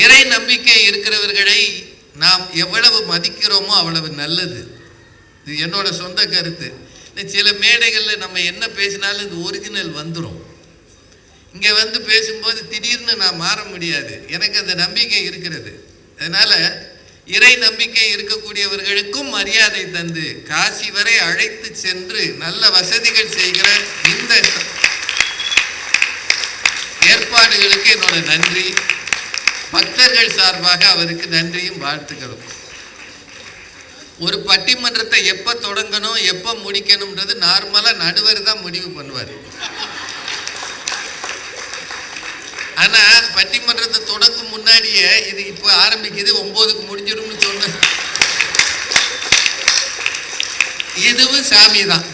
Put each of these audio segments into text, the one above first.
இறை நம்பிக்கை இருக்கிறவர்களை நாம் எவ்வளவு மதிக்கிறோமோ அவ்வளவு நல்லது. இது என்னோட சொந்த கருத்து. சில மேடைகளில் நம்ம என்ன பேசினாலும் இது ஒரிஜினல் வந்துடும் இங்கே வந்து பேசும்போது திடீர்னு நான் மாற முடியாது. எனக்கு அந்த நம்பிக்கை இருக்கிறது. அதனால் இறை நம்பிக்கை இருக்கக்கூடியவர்களுக்கும் மரியாதை தந்து காசி வரை அழைத்து சென்று நல்ல வசதிகள் செய்கிற இந்த ஏற்பாடுகளுக்கு என்னோட நன்றி. பக்தர்கள் சார்பாக அவருக்கு நன்றியும் வாழ்த்துக்களும். ஒரு பட்டிமன்றத்தை எப்போ தொடங்கணும் எப்போ முடிக்கணும்ன்றது நார்மலாக நடுவர் தான் முடிவு பண்ணுவார். ஆனால் பட்டிமன்றத்தை தொடங்கும் முன்னாடியே இது இப்போ ஆரம்பிக்குது ஒம்போதுக்கு முடிஞ்சிடும்னு சொன்ன இதுவும் சாமி தான்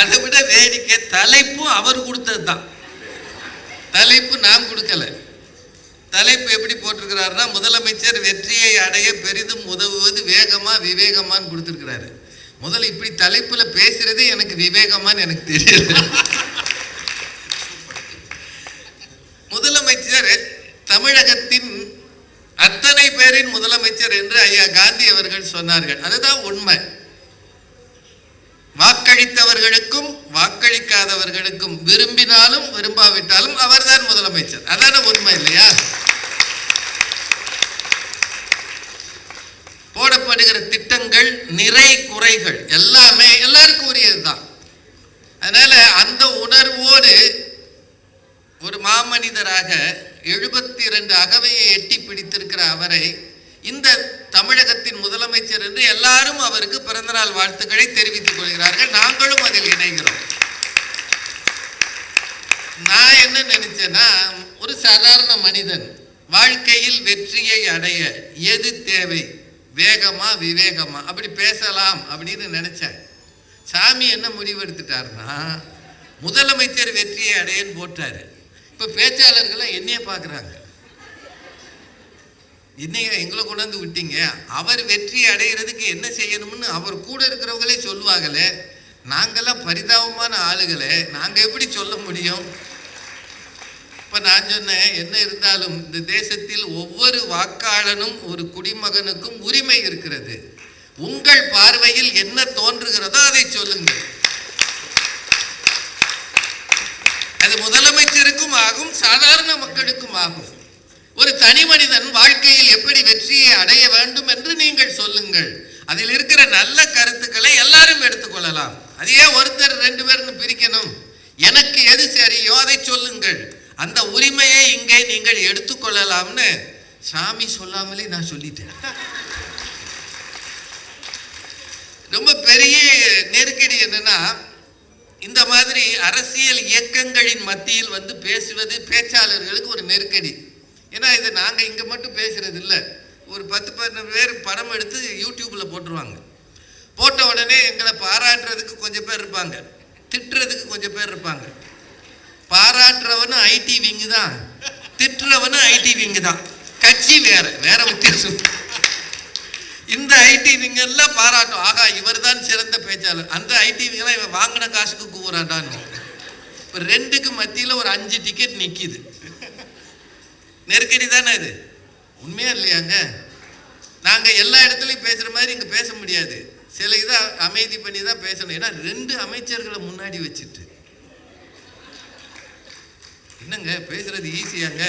அதை விட வேடிக்கை தலைப்பும் அவர் கொடுத்தது தான் தலைப்பு நாம் கொடுக்கல. தலைப்பு எப்படி போட்டிருக்கிறாருன்னா முதலமைச்சர் வெற்றியை அடைய பெரிதும் உதவுவது வேகமா விவேகமான்னு கொடுத்துருக்கிறாரு. முதல்ல இப்படி தலைப்புல பேசுறதே எனக்கு விவேகமான்னு எனக்கு தெரியல. முதலமைச்சர் தமிழகத்தின் அத்தனை பேரின் முதலமைச்சர் என்று ஐயா காந்தி அவர்கள் சொன்னார்கள். அதுதான் உண்மை. வாக்களித்தவர்களுக்கும் வாக்களிக்காதவர்களுக்கும் விரும்பினாலும் விரும்பாவிட்டாலும் அவர்தான் முதலமைச்சர். அதான உண்மை இல்லையா? போடப்படுகிற திட்டங்கள் நிறை குறைகள் எல்லாமே எல்லாருக்கும் உரியதுதான். அதனால அந்த உணர்வோடு ஒரு மாமனிதராக எழுபத்தி இரண்டு அகவையை எட்டி பிடித்திருக்கிற அவரை இந்த தமிழகத்தின் முதலமைச்சர் என்று எல்லாரும் அவருக்கு பிறந்தநாள் வாழ்த்துக்களை தெரிவித்துக் கொள்கிறார்கள். நாங்களும் அதில் இணைகிறோம். நான் என்ன நினைச்சேன்னா ஒரு சாதாரண மனிதன் வாழ்க்கையில் வெற்றியை அடைய எது தேவை? வேகமா விவேகமா? அப்படி பேசலாம் அப்படின்னு நினைச்சேன். சாமி என்ன முடிவு எடுத்துட்டாருன்னா முதலமைச்சர் வெற்றியை அடையன்னு போட்டாரு. இப்போ பேச்சாளர்கள்லாம் என்னைய பார்க்குறாங்க இன்னைக்கு எங்களை கொண்டாந்து விட்டீங்க? அவர் வெற்றி அடைகிறதுக்கு என்ன செய்யணும்னு அவர் கூட இருக்கிறவங்களே சொல்லுவாங்களே. நாங்கெல்லாம் பரிதாபமான ஆளுகளே. நாங்கள் எப்படி சொல்ல முடியும்? இப்போ நான் சொன்னேன் என்ன இருந்தாலும் இந்த தேசத்தில் ஒவ்வொரு வாக்காளனும் ஒரு குடிமகனுக்கும் உரிமை இருக்கிறது. உங்கள் பார்வையில் என்ன தோன்றுகிறதோ அதை சொல்லுங்கள். அது முதலமைச்சருக்கும் ஆகும் சாதாரண மக்களுக்கும் ஆகும். ஒரு தனி மனிதன் வாழ்க்கையில் எப்படி வெற்றியை அடைய வேண்டும் என்று நீங்கள் சொல்லுங்கள். அதில் இருக்கிற நல்ல கருத்துக்களை எல்லாரும் எடுத்துக்கொள்ளலாம். அதையே ஒருத்தர் ரெண்டு பேர்னு பிரிக்கணும். எனக்கு எது சரியோ அதை சொல்லுங்கள். அந்த உரிமையை இங்கே நீங்கள் எடுத்துக்கொள்ளலாம்னு சாமி சொல்லாமலே நான் சொல்லிட்டேன். ரொம்ப பெரிய நெருக்கடி என்னன்னா இந்த மாதிரி அரசியல் இயக்கங்களின் மத்தியில் வந்து பேசுவது பேச்சாளர்களுக்கு ஒரு நெருக்கடி. ஏன்னா இது நாங்கள் இங்கே மட்டும் பேசுகிறது இல்லை. ஒரு பத்து பதினொரு பேர் படம் எடுத்து யூடியூப்பில் போட்டுருவாங்க. போட்ட உடனே எங்களை பாராட்டுறதுக்கு கொஞ்சம் பேர் இருப்பாங்க. திட்டுறதுக்கு கொஞ்சம் பேர் இருப்பாங்க. பாராட்டுறவனும் ஐடி விங்கு தான். திட்டுறவனும் ஐடி விங்கு தான். கட்சி வேற வேற வித்தியாசம். இந்த ஐடி விங்கெல்லாம் பாராட்டும். ஆகா இவர் தான் சிறந்த பேச்சாளர். அந்த ஐடி விங்கெல்லாம் இவன் வாங்கின காசுக்கு கூறாட்டான்னு இப்போ ரெண்டுக்கு மத்தியில் ஒரு அஞ்சு டிக்கெட் நிற்கிது நெருக்கடி தானே இது உண்மையா இல்லையாங்க? நாங்கள் எல்லா இடத்துலையும் பேசுகிற மாதிரி இங்கே பேச முடியாது. சில இதை அமைதி பண்ணி தான் பேசணும். ஏன்னா ரெண்டு அமைச்சர்களை முன்னாடி வச்சுட்டு. என்னங்க? பேசுறது ஈஸியாங்க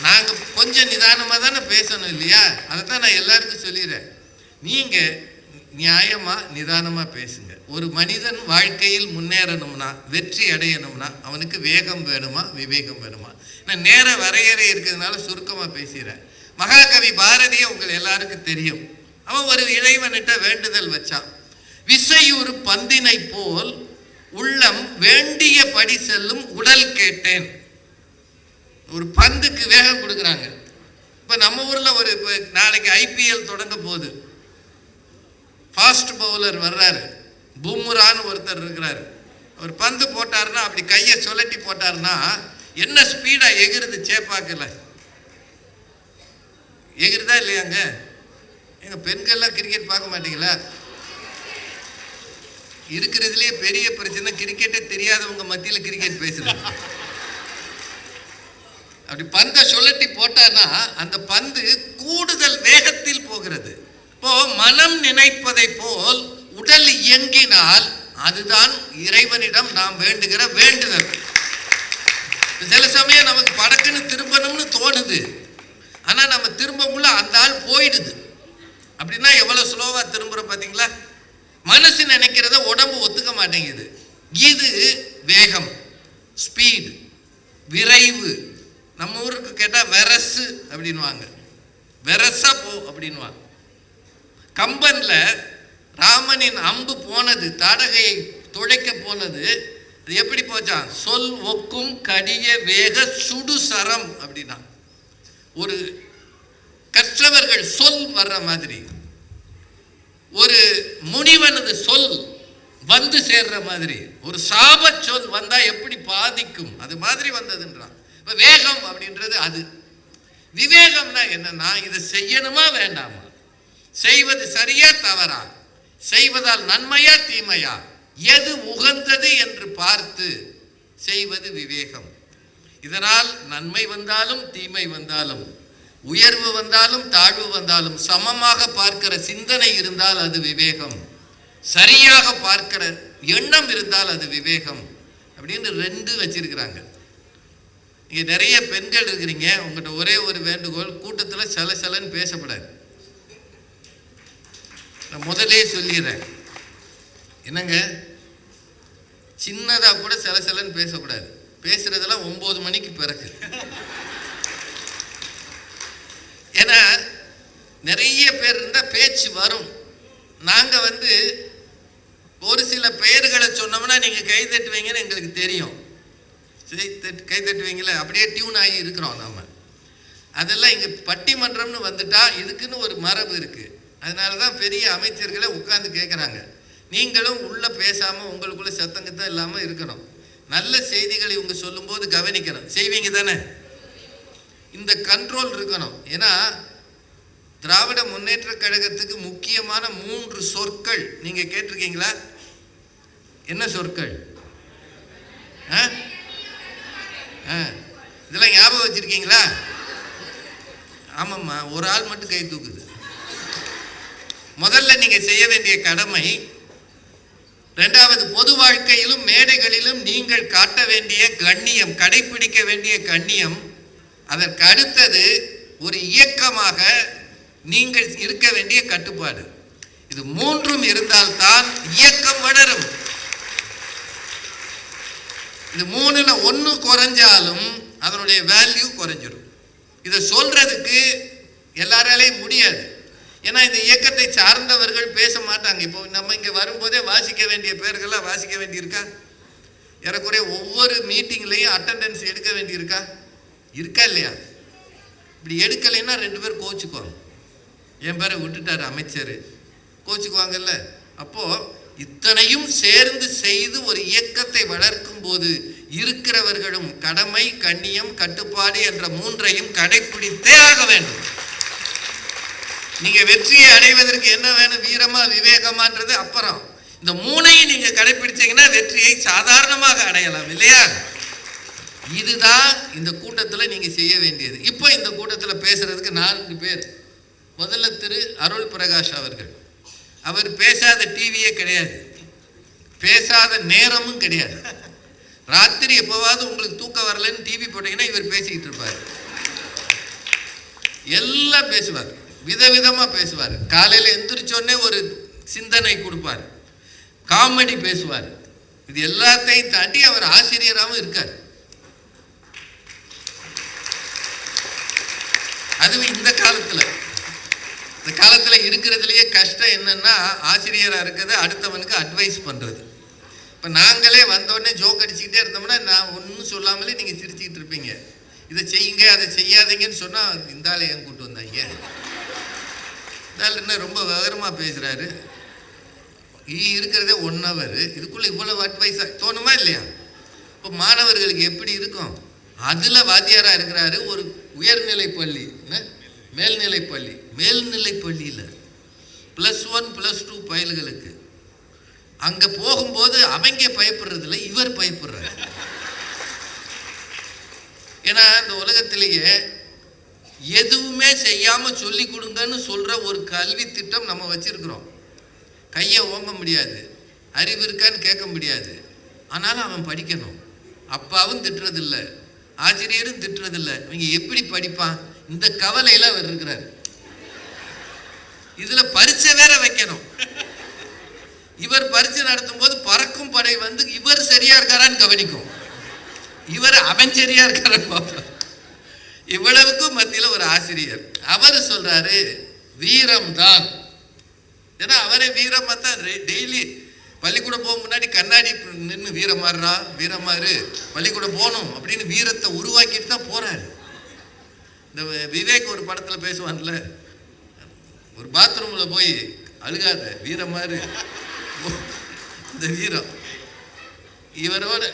நாங்கள் கொஞ்சம் நிதானமாக தானே பேசணும் இல்லையா? அதை தான் நான் எல்லாருக்கும் சொல்லிடுறேன். நீங்கள் நியாயமாக நிதானமாக பேசுங்க. ஒரு மனிதன் வாழ்க்கையில் முன்னேறணும்னா வெற்றி அடையணும்னா அவனுக்கு வேகம் வேணுமா விவேகம் வேணுமா? நான் நேர வரையறை இருக்கிறதுனால சுருக்கமாக பேசுகிறேன் மகாகவி பாரதியை உங்கள் எல்லாருக்கும் தெரியும். அவன் ஒரு இளைவனிட்ட வேண்டுதல் வச்சான். விசையூர் பந்தினை போல் உள்ளம் வேண்டிய படி செல்லும் உடல் கேட்டேன். ஒரு பந்துக்கு வேகம் கொடுக்குறாங்க. இப்போ நம்ம ஊரில் ஒரு இப்போ நாளைக்கு ஐபிஎல் தொடங்க போகுது. ஃபாஸ்ட் பவுலர் வர்றாரு. பூமுரான்னு ஒருத்தர் இருக்கிறாரு. ஒரு பந்து போட்டார்னா அப்படி கையை சுழட்டி போட்டாருன்னா என்ன ஸ்பீடாக எகிருது சேப்பாக்கில்? எகிருதா இல்லையாங்க எங்கள் பெண்கள்லாம் கிரிக்கெட் பார்க்க மாட்டீங்களா? இருக்கிறதுலே பெரிய பிரச்சனை கிரிக்கெட்டே தெரியாதவங்க மத்தியில் கிரிக்கெட் பேசுகிறாங்க அப்படி பந்தை சுழட்டி போட்டானா அந்த பந்து கூடுதல் வேகத்தில் போகிறது. இப்போ மனம் நினைப்பதை போல் உடல் இயங்கினால் அதுதான் இறைவனிடம் நாம் வேண்டுகிற வேண்டுதல். சில சமயம் நமக்கு படக்குன்னு திரும்பணும்னு தோணுது. ஆனால் நம்ம திரும்பக்குள்ள அந்த ஆள் போயிடுது. அப்படின்னா எவ்வளோ ஸ்லோவாக திரும்புகிறோம் பார்த்தீங்களா மனசு நினைக்கிறத உடம்பு ஒத்துக்க மாட்டேங்குது. இது வேகம் ஸ்பீடு விரைவு. நம்ம ஊருக்கு கேட்டால் வெரசு அப்படின்வாங்க வெரசா போ அப்படின்வாங்க கம்பனில் ராமனின் அம்பு போனது தாடகையை துடைக்க போனது அது எப்படி போச்சான் சொல் ஒக்கும் கடிய வேக சுடு சரம் அப்படின்னா. ஒரு கற்றவர்கள் சொல் வர்ற மாதிரி. ஒரு முனிவனது சொல் வந்து சேர்ற மாதிரி. ஒரு சாப சொல் வந்தா எப்படி பாதிக்கும்? அது மாதிரி வந்ததுன்றான். இப்ப வேகம் அப்படின்றது அது. விவேகம்னா என்னன்னா இதை செய்யணுமா வேண்டாமா? செய்வது சரியா தவறா? செய்வதால் நன்மையா தீமையா? எது உகந்தது என்று பார்த்து செய்வது விவேகம். இதனால் நன்மை வந்தாலும் தீமை வந்தாலும் உயர்வு வந்தாலும் தாழ்வு வந்தாலும் சமமாக பார்க்கிற சிந்தனை இருந்தால் அது விவேகம். சரியாக பார்க்கிற எண்ணம் இருந்தால் அது விவேகம். அப்படின்னு ரெண்டு வச்சிருக்கிறாங்க. நீங்கள் நிறைய பெண்கள் இருக்கிறீங்க உங்கள்கிட்ட ஒரே ஒரு வேண்டுகோள் கூட்டத்தில் சில சலன்னு பேசப்படாது. நான் முதலே சொல்லிடுறேன். என்னங்க? சின்னதாக கூட சில சிலன்னு பேசக்கூடாது. பேசுகிறதெல்லாம் ஒம்பது மணிக்கு பிறகு. ஏன்னா நிறைய பேர் இருந்தால் பேச்சு வரும். நாங்கள் வந்து ஒரு சில பெயர்களை சொன்னோம்னா நீங்கள் கை தட்டுவீங்கன்னு எங்களுக்கு தெரியும். சரி தட்டு கை தட்டுவீங்களே அப்படியே டியூன் ஆகி இருக்கிறோம் நாம். அதெல்லாம் இங்கே பட்டிமன்றம்னு வந்துட்டா இதுக்குன்னு ஒரு மரபு இருக்குது அதனால தான் பெரிய அமைச்சர்களே உட்காந்து கேட்குறாங்க நீங்களும் உள்ளே பேசாமல் உங்களுக்குள்ள சத்தங்கத்தான் இல்லாமல் இருக்கணும். நல்ல செய்திகளை இவங்க சொல்லும்போது கவனிக்கணும். செய்வீங்க தானே? இந்த கண்ட்ரோல் இருக்கணும். ஏன்னா திராவிட முன்னேற்ற கழகத்துக்கு முக்கியமான மூன்று சொற்கள் நீங்கள் கேட்டிருக்கீங்களா? என்ன சொற்கள்? ஆ? ஆ. இதெல்லாம் ஞாபகம் வச்சுருக்கீங்களா? ஆமாம்மா ஒரு ஆள் மட்டும் கை தூக்குது முதல்ல நீங்கள் செய்ய வேண்டிய கடமை ரெண்டாவது பொது வாழ்க்கையிலும் மேடைகளிலும் நீங்கள் காட்ட வேண்டிய கண்ணியம் கடைபிடிக்க வேண்டிய கண்ணியம் அதற்கு அடுத்தது ஒரு இயக்கமாக நீங்கள் இருக்க வேண்டிய கட்டுப்பாடு. இது மூன்றும் இருந்தால்தான் இயக்கம் வளரும். இது மூணுல ஒன்று குறைஞ்சாலும் அதனுடைய வேல்யூ குறைஞ்சிடும் இதை சொல்றதுக்கு எல்லாராலையும் முடியாது. ஏன்னா இந்த இயக்கத்தை சார்ந்தவர்கள் பேச மாட்டாங்க. இப்போ நம்ம இங்கே வரும்போதே வாசிக்க வேண்டிய பேர்கள்லாம் வாசிக்க வேண்டியிருக்கா? ஏறக்குறைய ஒவ்வொரு மீட்டிங்லேயும் அட்டெண்டன்ஸ் எடுக்க வேண்டியிருக்கா? இருக்கா இல்லையா? இப்படி எடுக்கலைன்னா ரெண்டு பேர் கோச்சுக்குவாங்க. என் பேரை விட்டுட்டார் அமைச்சர். கோச்சுக்குவாங்கல்ல. அப்போது இத்தனையும் சேர்ந்து செய்து ஒரு இயக்கத்தை வளர்க்கும் போது இருக்கிறவர்களும் கடமை கண்ணியம் கட்டுப்பாடு என்ற மூன்றையும் கடைபிடித்தே ஆக வேண்டும். நீங்க வெற்றியை அடைவதற்கு என்ன வேணும்? வீரமா விவேகமான்றது அப்புறம். இந்த மூணையும் நீங்க கடைபிடிச்சீங்கன்னா வெற்றியை சாதாரணமாக அடையலாம் இல்லையா? இதுதான் இந்த கூட்டத்தில் நீங்க செய்ய வேண்டியது. இப்போ இந்த கூட்டத்தில் பேசுறதுக்கு நான்கு பேர். முதல்ல திரு அருள் பிரகாஷ் அவர்கள். அவர் பேசாத டிவியே கிடையாது. பேசாத நேரமும் கிடையாது. ராத்திரி எப்போவாவது உங்களுக்கு தூக்கம் வரலன்னு டிவி போட்டீங்கன்னா இவர் பேசிக்கிட்டு இருப்பார். எல்லாம் பேசுவார். விதவிதமாக பேசுவார். காலையில் எந்திரிச்சோடனே ஒரு சிந்தனை கொடுப்பார். காமெடி பேசுவார். இது எல்லாத்தையும் தாண்டி அவர் ஆசிரியராகவும் இருக்கார். அதுவும் இந்த காலத்தில். இந்த காலத்தில் இருக்கிறதுலையே கஷ்டம் என்னன்னா ஆசிரியராக இருக்கிறது அடுத்தவனுக்கு அட்வைஸ் பண்ணுறது இப்போ நாங்களே வந்தோடனே ஜோக் அடிச்சுக்கிட்டே இருந்தோம்னா நான் ஒன்றும் சொல்லாமலே நீங்கள் சிரிச்சுக்கிட்டு இருப்பீங்க. இதை செய்யுங்க அதை செய்யாதீங்கன்னு சொன்னால் இந்த ஆளை ஏன் கூப்பிட்டு வந்தாங்க? என்ன ரொம்ப விவரமாக பேசுகிறாரு இருக்கிறதே ஒன் ஹவர் இதுக்குள்ளே இவ்வளோ அட்வைஸாக தோணுமா இல்லையா? இப்போ மாணவர்களுக்கு எப்படி இருக்கும்? அதில் வாத்தியாராக இருக்கிறாரு ஒரு உயர்நிலை பள்ளி மேல்நிலை பள்ளி. மேல்நிலை பள்ளியில். ப்ளஸ் ஒன் ப்ளஸ் டூ பயல்களுக்கு. அங்கே போகும்போது அவங்க பயப்படுறதில்ல இவர் பயப்படுறாரு. ஏன்னா இந்த உலகத்திலேயே எதுவுமே செய்யாம சொல்லி கொடுங்கன்னு சொல்ற ஒரு கல்வி திட்டம் நம்ம வச்சிருக்கிறோம். கையை ஓங்க முடியாது. அறிவு இருக்கான்னு கேட்க முடியாது. ஆனாலும் அவன் படிக்கணும். அப்பாவும் திட்டுறதில்ல. ஆசிரியரும் திட்டுறதில்ல. இவங்க எப்படி படிப்பான்? இந்த கவலையில அவர் இருக்கிறார். இதுல பரிட்சை வேற வைக்கணும். இவர் பரிட்சை நடத்தும் போது பறக்கும் படை வந்து இவர் சரியா இருக்காரான்னு கவனிக்கும். இவர் அவன் சரியா இருக்காரான்னு பார்ப்பார். இவ்வளவுக்கும் மத்தியில் ஒரு ஆசிரியர். அவர் சொல்றாரு வீரம் தான் ஏன்னா அவரே வீரமா தான் டெய்லி பள்ளிக்கூடம் போக முன்னாடி கண்ணாடி நின்று வீரமாறுறா வீரமாறு பள்ளிக்கூடம் போகணும் அப்படின்னு வீரத்தை உருவாக்கிட்டு தான் போறாரு. இந்த விவேக் ஒரு படத்தில் பேசுவான்ல ஒரு பாத்ரூம்ல போய் அழுகாத வீரமாறு இந்த வீரம். இவரோட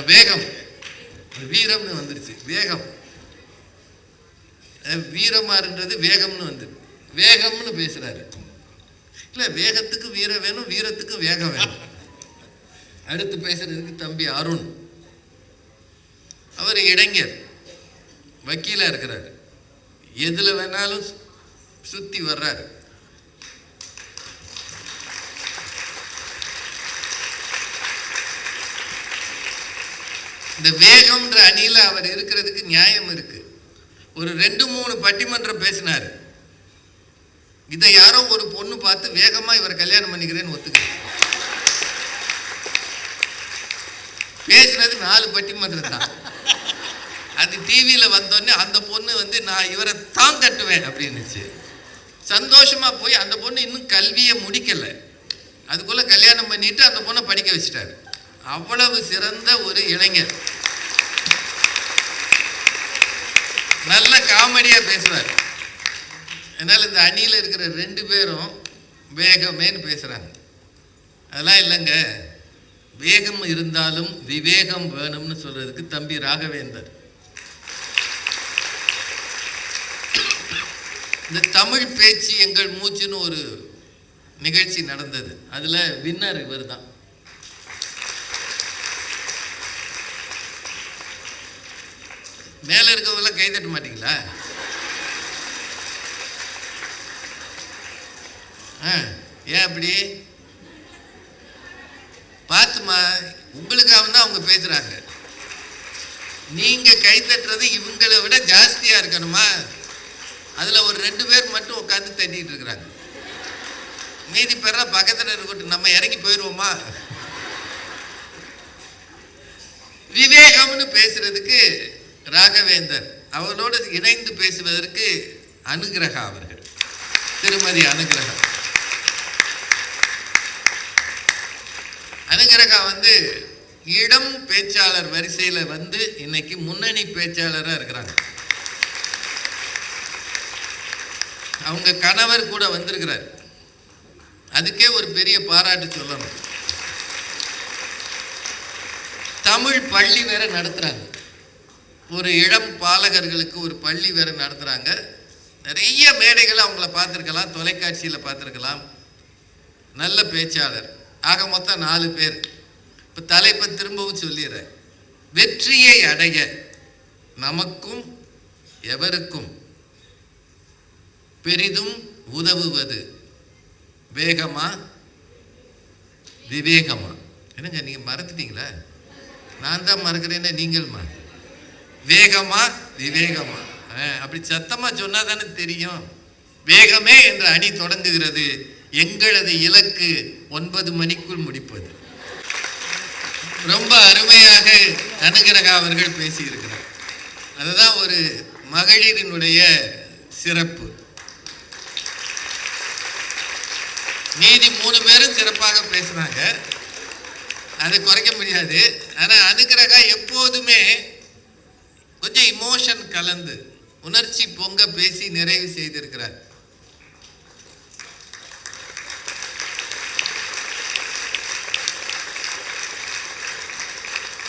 வேகம். வீரம்னு வந்துருச்சு. வேகம். வீரமாறுன்றது வேகம்னு வந்து. வேகம்னு பேசுகிறாரு இல்லை வேகத்துக்கு வீரம் வேணும் வீரத்துக்கு வேகம் வேணும். அடுத்து பேசுறதுக்கு தம்பி அருண். அவர் இளைஞர். வக்கீலாக இருக்கிறார். எதில் வேணாலும் சுற்றி சுத்தி வர்றாரு. இந்த வேகம்ன்ற அணியில் அவர் இருக்கிறதுக்கு நியாயம் இருக்கு. ஒரு ரெண்டு மூணு பட்டிமன்றம் பேசினார். இதை யாரோ ஒரு பொண்ணு பார்த்து வேகமாக இவர் கல்யாணம் பண்ணிக்கிறேன்னு ஒத்துக்க பேசுனது நாலு பட்டிமன்றம் தான். அது டிவியில் வந்தோடனே அந்த பொண்ணு வந்து நான் இவரை தான் கட்டுவேன் அப்படின்னுச்சு. சந்தோஷமாக போய் அந்த பொண்ணு இன்னும் கல்வியை முடிக்கலை. அதுக்குள்ளே கல்யாணம் பண்ணிட்டு அந்த பொண்ணை படிக்க வச்சுட்டாரு. அவ்வளவு சிறந்த ஒரு இளைஞர். நல்ல காமெடியாக பேசுவார். அதனால் இந்த அணியில் இருக்கிற ரெண்டு பேரும் வேகமேன்னு பேசுகிறாங்க அதெல்லாம் இல்லைங்க. வேகம் இருந்தாலும் விவேகம் வேணும்னு சொல்கிறதுக்கு தம்பி ராகவேந்தர். இந்த தமிழ் பேச்சு எங்கள் மூச்சுன்னு ஒரு நிகழ்ச்சி நடந்தது. அதில் வின்னர் இவர் தான் மேலே இருக்கிறதெல்லாம் கை தட்ட மாட்டீங்களா? ஆ, ஏன் அப்படி? பார்த்துமா உங்களுக்காக தான் அவங்க பேசுகிறாங்க நீங்கள் கை தட்டுறது இவங்களை விட ஜாஸ்தியாக இருக்கணுமா? அதில் ஒரு ரெண்டு பேர் மட்டும் உட்காந்து தட்டிகிட்டு இருக்கிறாங்க. மீதி பேர்லாம் பக்கத்தில் இருக்கட்டும் நம்ம இறங்கி போயிடுவோமா விவேகம்னு பேசுறதுக்கு ராகவேந்தர் அவரோடு இணைந்து பேசுவதற்கு அனுகிரகா அவர்கள். திருமதி அனுகிரகா. அனுகிரகா வந்து இடம் பேச்சாளர் வரிசையில வந்து இன்னைக்கு முன்னணி பேச்சாளரா இருக்கிறாங்க. அவங்க கணவர் கூட வந்திருக்கிறார். அதுக்கே ஒரு பெரிய பாராட்டு சொல்லணும். தமிழ் பள்ளி வேற நடத்துறாங்க. ஒரு இளம் பாலகர்களுக்கு ஒரு பள்ளி வேற நடத்துகிறாங்க நிறைய மேடைகளை அவங்கள பார்த்துருக்கலாம் தொலைக்காட்சியில் பார்த்துருக்கலாம். நல்ல பேச்சாளர். ஆக மொத்தம் நாலு பேர். இப்போ தலைப்பை திரும்பவும் சொல்லிடுறேன். வெற்றியை அடைய நமக்கும் எவருக்கும் பெரிதும் உதவுவது வேகமா விவேகமா? என்னங்க நீங்கள் மறந்துட்டீங்களா? நான் தான் மறக்கிறேன்னா மறக்க வேகமா விவேகமா. ஆ, அப்படி சத்தமா சொன்னா தானே தெரியும். வேகமே என்ற அணி தொடங்குகிறது. எங்களது இலக்கு ஒன்பது மணிக்குள் முடிப்பது. ரொம்ப அருமையாக அனுகிரகா அவர்கள் பேசியிருக்கிறார். அதுதான் ஒரு மகளிரினுடைய சிறப்பு. மீதி மூணு பேரும் சிறப்பாக பேசுனாங்க அது குறைக்க முடியாது. ஆனால் அனுகிரகா எப்போதுமே கொஞ்சம் இமோஷன் கலந்து உணர்ச்சி பொங்க பேசி நிறைவு செய்திருக்கிறார்.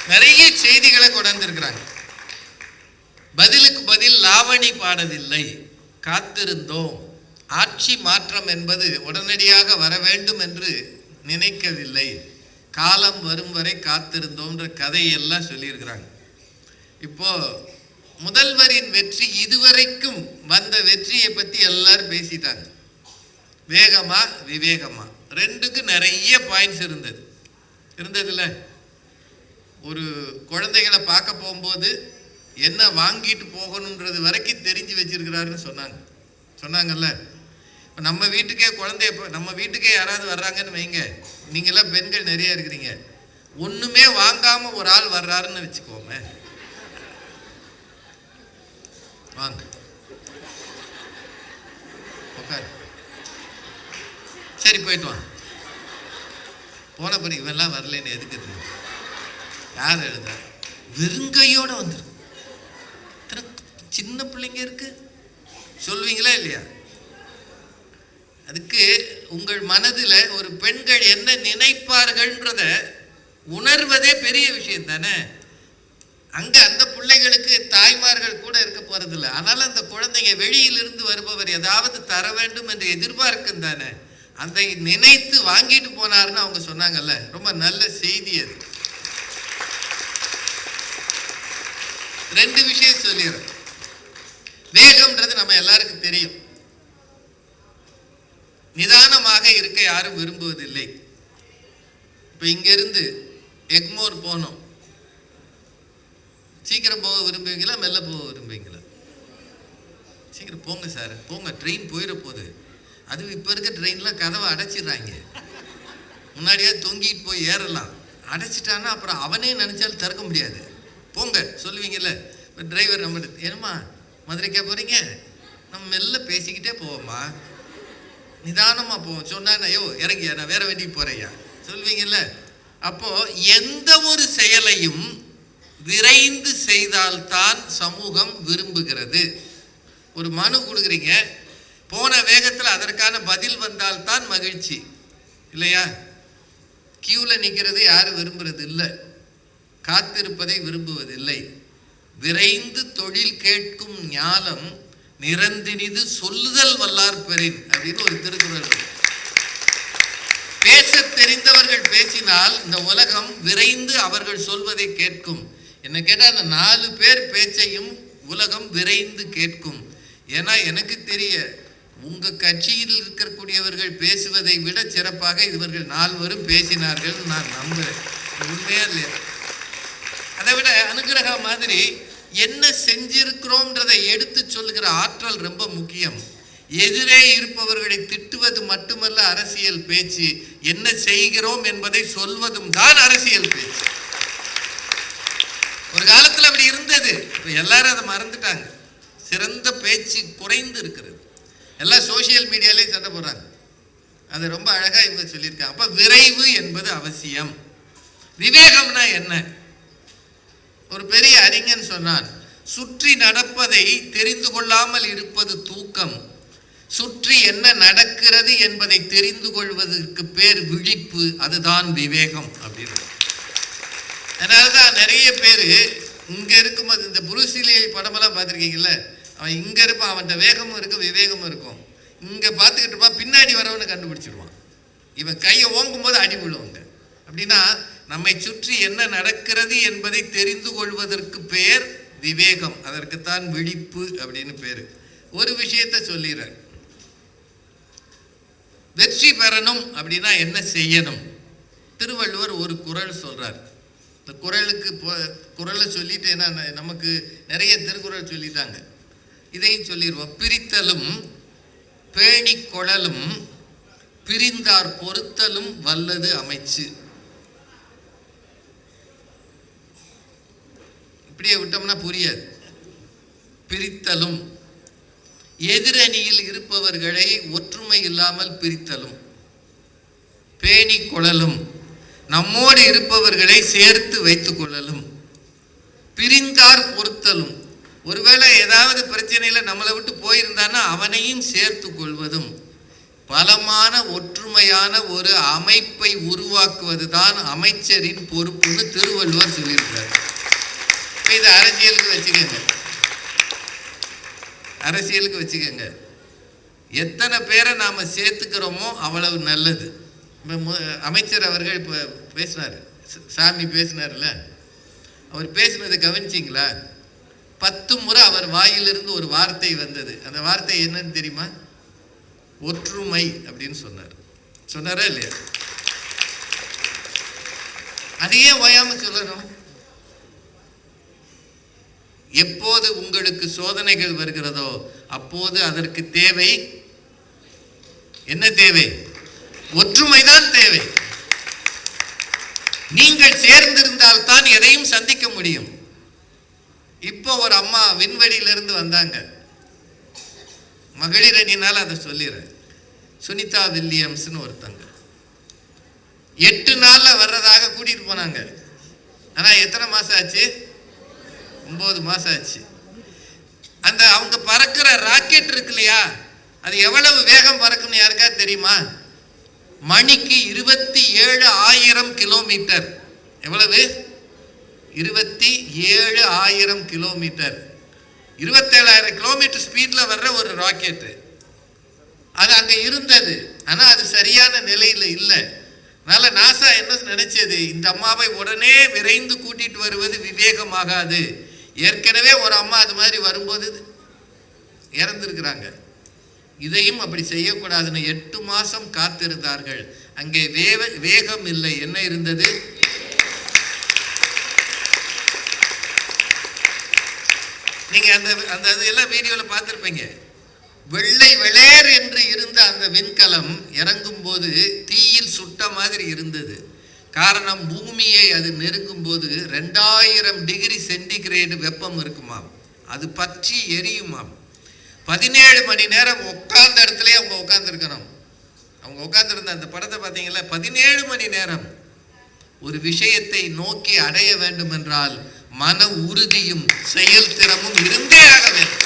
நிறைய செய்திகளை கொண்டிருக்கிறாங்க பதிலுக்கு பதில் லாவணி பாடவில்லை. காத்திருந்தோம். ஆட்சி மாற்றம் என்பது உடனடியாக வர வேண்டும் என்று நினைக்கவில்லை. காலம் வரும் வரை காத்திருந்தோன்ற கதையெல்லாம் சொல்லியிருக்கிறாங்க. இப்போ முதல்வரின் வெற்றி இதுவரைக்கும் வந்த வெற்றியை பற்றி எல்லாரும் பேசிட்டாங்க. வேகமா விவேகமா. ரெண்டுக்கு நிறைய பாயிண்ட்ஸ் இருந்தது. இருந்ததில்ல ஒரு குழந்தைகளை பார்க்க போகும்போது என்ன வாங்கிட்டு போகணுன்றது வரைக்கும் தெரிஞ்சு வச்சிருக்கிறாருன்னு சொன்னாங்க. சொன்னாங்கல்ல? இப்போ நம்ம வீட்டுக்கே குழந்தைய நம்ம வீட்டுக்கே யாராவது வர்றாங்கன்னு வைங்க. நீங்களாம் பெண்கள் நிறைய இருக்கிறீங்க. ஒன்றுமே வாங்காமல் ஒரு ஆள் வர்றாருன்னு வச்சுக்கோமே. வாங்க. உட்காரு சரி போயிட்டு வாங்க. போன பிறகு இவெல்லாம் வரலைன்னு எதுக்கு யார் எழுதா? வெறுங்கையோடு வந்துரு சின்ன பிள்ளைங்க இருக்கு. சொல்வீங்களா இல்லையா? அதுக்கு உங்கள் மனதில் ஒரு பெண்கள் என்ன நினைப்பார்கள்ன்றத உணர்வதே பெரிய விஷயம் தானே அங்கே அந்த பிள்ளைகளுக்கு தாய்மார்கள் கூட இருக்க போகிறதில்ல அதனால அந்த குழந்தைங்க வெளியிலிருந்து வருபவர் ஏதாவது தர வேண்டும் என்று எதிர்பார்க்கும் தானே. அந்த நினைத்து வாங்கிட்டு போனாருன்னு அவங்க சொன்னாங்கல்ல. ரொம்ப நல்ல செய்தி அது. ரெண்டு விஷயம் சொல்லிடுறேன். வேகம்ன்றது நம்ம எல்லாருக்கும் தெரியும். நிதானமாக இருக்க யாரும் விரும்புவதில்லை. இப்போ இங்கிருந்து எக்மோர் போனோம். சீக்கிரம் போக விரும்புவீங்களா? மெல்ல போக விரும்புவீங்களா? சீக்கிரம் போங்க சார். போங்க. ட்ரெயின் போயிட போகுது அது இப்போ இருக்க ட்ரெயின்லாம் கதவை அடைச்சிடுறாங்க. முன்னாடியே தொங்கிட்டு போய் ஏறலாம். அடைச்சிட்டான்னா அப்புறம் அவனே நினச்சாலும் திறக்க முடியாது. போங்க. சொல்லுவீங்கல்ல? இப்போ டிரைவர் நம்ம என்னம்மா மதுரைக்கா போகிறீங்க நம்ம மெல்ல பேசிக்கிட்டே போவோம்மா. நிதானமாக போவோம். சொன்னா ஐயோ இறங்கியா? நான் வேற வண்டிக்கு போகிறேயா சொல்வீங்கல்ல அப்போது எந்த ஒரு செயலையும் விரைந்து செய்தால்தான் சமூகம் விரும்புகிறது. ஒரு மனு கொடுக்குறீங்க போன வேகத்தில் அதற்கான பதில் வந்தால்தான் மகிழ்ச்சி. இல்லையா? கியூவில் நிற்கிறது யாரும் விரும்புறது இல்லை காத்திருப்பதை விரும்புவதில்லை. விரைந்து தொழில் கேட்கும் ஞாலம் நிரந்தினிது சொல்லுதல் வல்லார் பெறின் அப்படின்னு ஒரு திருக்குறள் பேச பேசத் தெரிந்தவர்கள் பேசினால் இந்த உலகம் விரைந்து அவர்கள் சொல்வதை கேட்கும். என்னை கேட்டால் அந்த நாலு பேர் பேச்சையும் உலகம் விரைந்து கேட்கும். ஏன்னா எனக்கு தெரிய உங்கள் கட்சியில் இருக்கக்கூடியவர்கள் பேசுவதை விட சிறப்பாக இவர்கள் நால்வரும் பேசினார்கள் நான் நம்புகிறேன் உண்மையாக உண்மையா இல்லையா? அதை விட அனுகிரகா மாதிரி என்ன செஞ்சிருக்கிறோம்ன்றதை எடுத்து சொல்லுகிற ஆற்றல் ரொம்ப முக்கியம். எதிரே இருப்பவர்களை திட்டுவது மட்டுமல்ல அரசியல் பேச்சு. என்ன செய்கிறோம் என்பதை சொல்வதும் தான் அரசியல் பேச்சு ஒரு காலத்துல அப்படி இருந்தது இப்போ எல்லாரும் அதை மறந்துட்டாங்க. சிறந்த பேச்சு குறைந்து இருக்கிறது. எல்லாம் சோஷியல் மீடியாலே சண்டை போடுறாங்க. அது ரொம்ப அழகாக இவங்க சொல்லியிருக்காங்க. அப்போ விரைவு என்பது அவசியம். விவேகம்னா என்ன? ஒரு பெரிய அறிஞன் சொன்னான் சுற்றி நடப்பதை தெரிந்து கொள்ளாமல் இருப்பது தூக்கம். சுற்றி என்ன நடக்கிறது என்பதை தெரிந்து கொள்வதற்கு பேர் விழிப்பு அதுதான் விவேகம் அப்படின்னு. அதனால தான் நிறைய பேர் இங்கே இருக்கும்போது இந்த புருசிலி படமெல்லாம் பார்த்துருக்கீங்கல்ல? அவன் இங்கே இருப்பான் அவன்கிட்ட வேகமும் இருக்கும் விவேகமும் இருக்கும். இங்கே பார்த்துக்கிட்டு இருப்பான் பின்னாடி வரவனை கண்டுபிடிச்சிடுவான் இவன் கையை ஓங்கும் போது அடி விழுவாங்க அப்படின்னா நம்மை சுற்றி என்ன நடக்கிறது என்பதை தெரிந்து கொள்வதற்கு பெயர் விவேகம். அதற்குத்தான் விழிப்பு அப்படின்னு பேர். ஒரு விஷயத்தை சொல்லிடுறேன். வெற்றி பெறணும் அப்படின்னா என்ன செய்யணும்? திருவள்ளுவர் ஒரு குறள் சொல்கிறார் இந்த குரலுக்கு போ- குறளை சொல்லிட்டு என்ன நமக்கு நிறைய திருக்குறள் சொல்லிட்டாங்க. இதையும் சொல்லிடுவோம் பிரித்தலும் பேணி குழலும் பிரிந்தார் பொருத்தலும் வல்லது அமைச்சு. இப்படியே விட்டோம்னா புரியாது. பிரித்தலும். எதிரணியில் இருப்பவர்களை ஒற்றுமை இல்லாமல் பிரித்தலும். பேணி குழலும் நம்மோடு இருப்பவர்களை சேர்த்து வைத்துக் கொள்ளலும். பிரிந்தார் பொறுத்தலும் ஒருவேளை ஏதாவது பிரச்சனையில் நம்மளை விட்டு போயிருந்தான்னா அவனையும் சேர்த்து கொள்வதும். பலமான ஒற்றுமையான ஒரு அமைப்பை உருவாக்குவது தான் அமைச்சரின் பொறுப்புன்னு திருவள்ளுவர் சொல்லியிருக்கிறார். இப்போ இது அரசியலுக்கு வச்சுக்கோங்க. அரசியலுக்கு வச்சுக்கோங்க. எத்தனை பேரை நாம் சேர்த்துக்கிறோமோ அவ்வளவு நல்லது. இப்போ அமைச்சர் அவர்கள் இப்போ பேசினார். சாமி பேசினார்ல அவர் பேசினதை கவனிச்சிங்களா? பத்து முறை அவர் வாயிலிருந்து ஒரு வார்த்தை வந்தது. அந்த வார்த்தை என்னன்னு தெரியுமா? ஒற்றுமை அப்படின்னு சொன்னார். சொன்னாரா இல்லையா? அதையே ஓயாம சொல்லணும்? எப்போது உங்களுக்கு சோதனைகள் வருகிறதோ அப்போது அதற்கு தேவை? என்ன தேவை? ஒற்றுமைதான் தேவை. நீங்கள் சேர்ந்திருந்தால் தான் எதையும் சந்திக்க முடியும். இப்போ ஒரு அம்மா விண்வெளியிலிருந்து வந்தாங்க. மகளிர் அணினால அதை சொல்லிடுறேன். சுனிதா வில்லியம்ஸ்னு ஒருத்தங்க. எட்டு நாளில் வர்றதாக கூட்டிகிட்டு போனாங்க. ஆனால் எத்தனை மாதம் ஆச்சு? ஒம்பது மாதம் ஆச்சு. அந்த அவங்க பறக்கிற ராக்கெட் இருக்கு இல்லையா? அது எவ்வளவு வேகம் பறக்கும்னு யாருக்கா தெரியுமா? மணிக்கு இருபத்தி ஏழு ஆயிரம் கிலோமீட்டர். எவ்வளவு? இருபத்தி ஏழு ஆயிரம் கிலோமீட்டர். இருபத்தேழாயிரம் கிலோமீட்டர் ஸ்பீடில் வர்ற ஒரு ராக்கெட்டு அது அங்கே இருந்தது. ஆனால் அது சரியான நிலையில் இல்லை. அதனால் நாசா என்ன நினைச்சது? இந்த அம்மாவை உடனே விரைந்து கூட்டிகிட்டு வருவது விவேகமாகாது. ஏற்கனவே ஒரு அம்மா அது மாதிரி வரும்போது இறந்துருக்குறாங்க. இதையும் அப்படி செய்யக்கூடாதுன்னு எட்டு மாதம் காத்திருந்தார்கள். அங்கே வேவ வேகம் இல்லை. என்ன இருந்தது? நீங்கள் அந்த அந்த அது எல்லாம் வீடியோவில் பார்த்துருப்பீங்க. வெள்ளை வெளேர் என்று இருந்த அந்த விண்கலம் இறங்கும் போது தீயில் சுட்ட மாதிரி இருந்தது. காரணம் பூமியை அது நெருங்கும் போது ரெண்டாயிரம் டிகிரி சென்டிகிரேடு வெப்பம் இருக்குமாம். அது பற்றி எரியுமாம். பதினேழு மணி நேரம் உட்கார்ந்த இடத்துலயே அவங்க உட்காந்துருக்கணும் அவங்க உட்காந்துருந்த அந்த படத்தை பார்த்தீங்களா பதினேழு மணி நேரம் ஒரு விஷயத்தை நோக்கி அடைய வேண்டும் என்றால் மன உறுதியும் செயல்திறமும் இருந்தே ஆக வேண்டும்.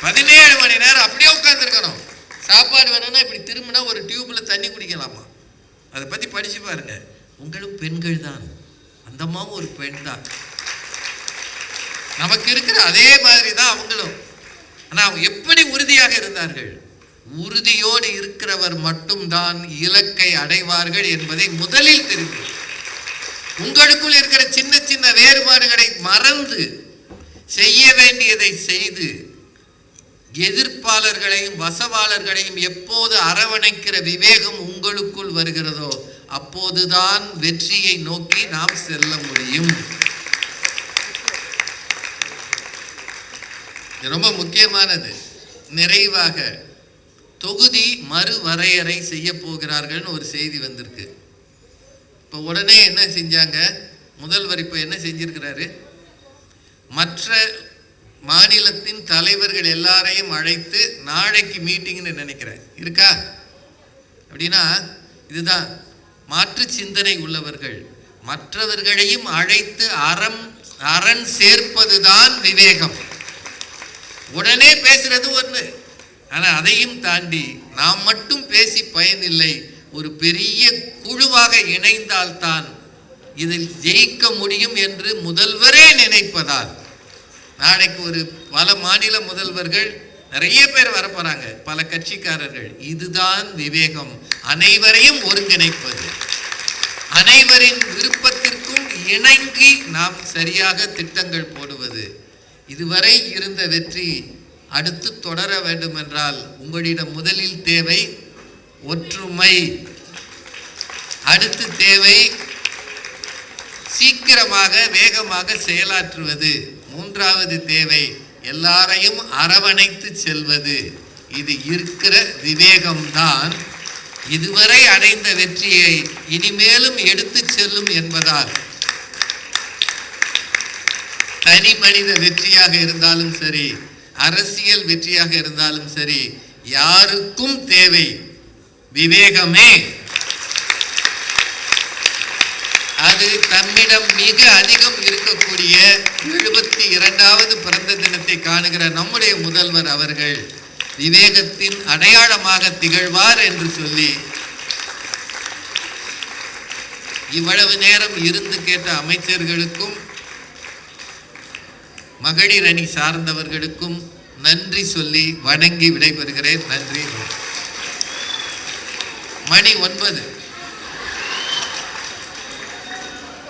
பதினேழு மணி நேரம் அப்படியே உட்காந்துருக்கணும் சாப்பாடு வேணும்னா இப்படி திரும்பினா ஒரு டியூப்ல தண்ணி குடிக்கலாமா? அதை பத்தி படிச்சு பாருங்க. உங்களும் பெண்கள் தான். அந்த ஒரு பெண் தான். நமக்கு இருக்கிற அதே மாதிரி தான் அவங்களும். ஆனால் அவங்க எப்படி உறுதியாக இருந்தார்கள்? உறுதியோடு இருக்கிறவர் மட்டும்தான் இலக்கை அடைவார்கள் என்பதை முதலில் தெரிந்து உங்களுக்குள் இருக்கிற சின்ன சின்ன வேறுபாடுகளை மறந்து செய்ய வேண்டியதை செய்து எதிர்ப்பாளர்களையும் வசவாளர்களையும் எப்போது அரவணைக்கிற விவேகம் உங்களுக்குள் வருகிறதோ அப்போதுதான் வெற்றியை நோக்கி நாம் செல்ல முடியும். ரொம்ப முக்கியமானது. நிறைவாக தொகுதி மறுவரையறை செய்ய போகிறார்கள்னு ஒரு செய்தி வந்திருக்கு. இப்போ உடனே என்ன செஞ்சாங்க? முதல்வர் இப்போ என்ன செஞ்சிருக்கிறாரு? மற்ற மாநிலத்தின் தலைவர்கள் எல்லாரையும் அழைத்து நாளைக்கு மீட்டிங்னு நினைக்கிறேன் இருக்கா? அப்படின்னா இதுதான். மாற்று சிந்தனை உள்ளவர்கள் மற்றவர்களையும் அழைத்து அறம் அரண் சேர்ப்பதுதான் விவேகம். உடனே பேசுறது ஒன்று ஆனால் அதையும் தாண்டி நாம் மட்டும் பேசி பயனில்லை ஒரு பெரிய குழுவாக இணைந்தால்தான் இதில் ஜெயிக்க முடியும் என்று முதல்வரே நினைப்பதால். நாளைக்கு ஒரு பல மாநில முதல்வர்கள் நிறைய பேர் வரப்போறாங்க பல கட்சிக்காரர்கள். இதுதான் விவேகம். அனைவரையும் ஒருங்கிணைப்பது. அனைவரின் விருப்பத்திற்கும் இணங்கி நாம் சரியாக திட்டங்கள் போடுவது. இதுவரை இருந்த வெற்றி அடுத்து தொடர வேண்டும் என்றால் உங்களிடம் முதலில் தேவை ஒற்றுமை. அடுத்து தேவை சீக்கிரமாக வேகமாக செயலாற்றுவது. மூன்றாவது தேவை எல்லாரையும் அரவணைத்து செல்வது. இது இருக்கிற விவேகம்தான். இதுவரை அடைந்த வெற்றியை இனிமேலும் எடுத்துச் செல்லும் என்பதால் தனி மனித வெற்றியாக இருந்தாலும் சரி அரசியல் வெற்றியாக இருந்தாலும் சரி யாருக்கும் தேவை விவேகமே. அது தம்மிடம் மிக அதிகம் இருக்கக்கூடிய எழுபத்தி இரண்டாவது பிறந்த தினத்தை காணுகிற நம்முடைய முதல்வர் அவர்கள் விவேகத்தின் அடையாளமாக திகழ்வார் என்று சொல்லி இவ்வளவு நேரம் இருந்து கேட்ட அமைச்சர்களுக்கும் மகளிர் அணி சார்ந்தவர்களுக்கும் நன்றி சொல்லி வணங்கி விடைபெறுகிறேன். நன்றி. மணி ஒன்பது.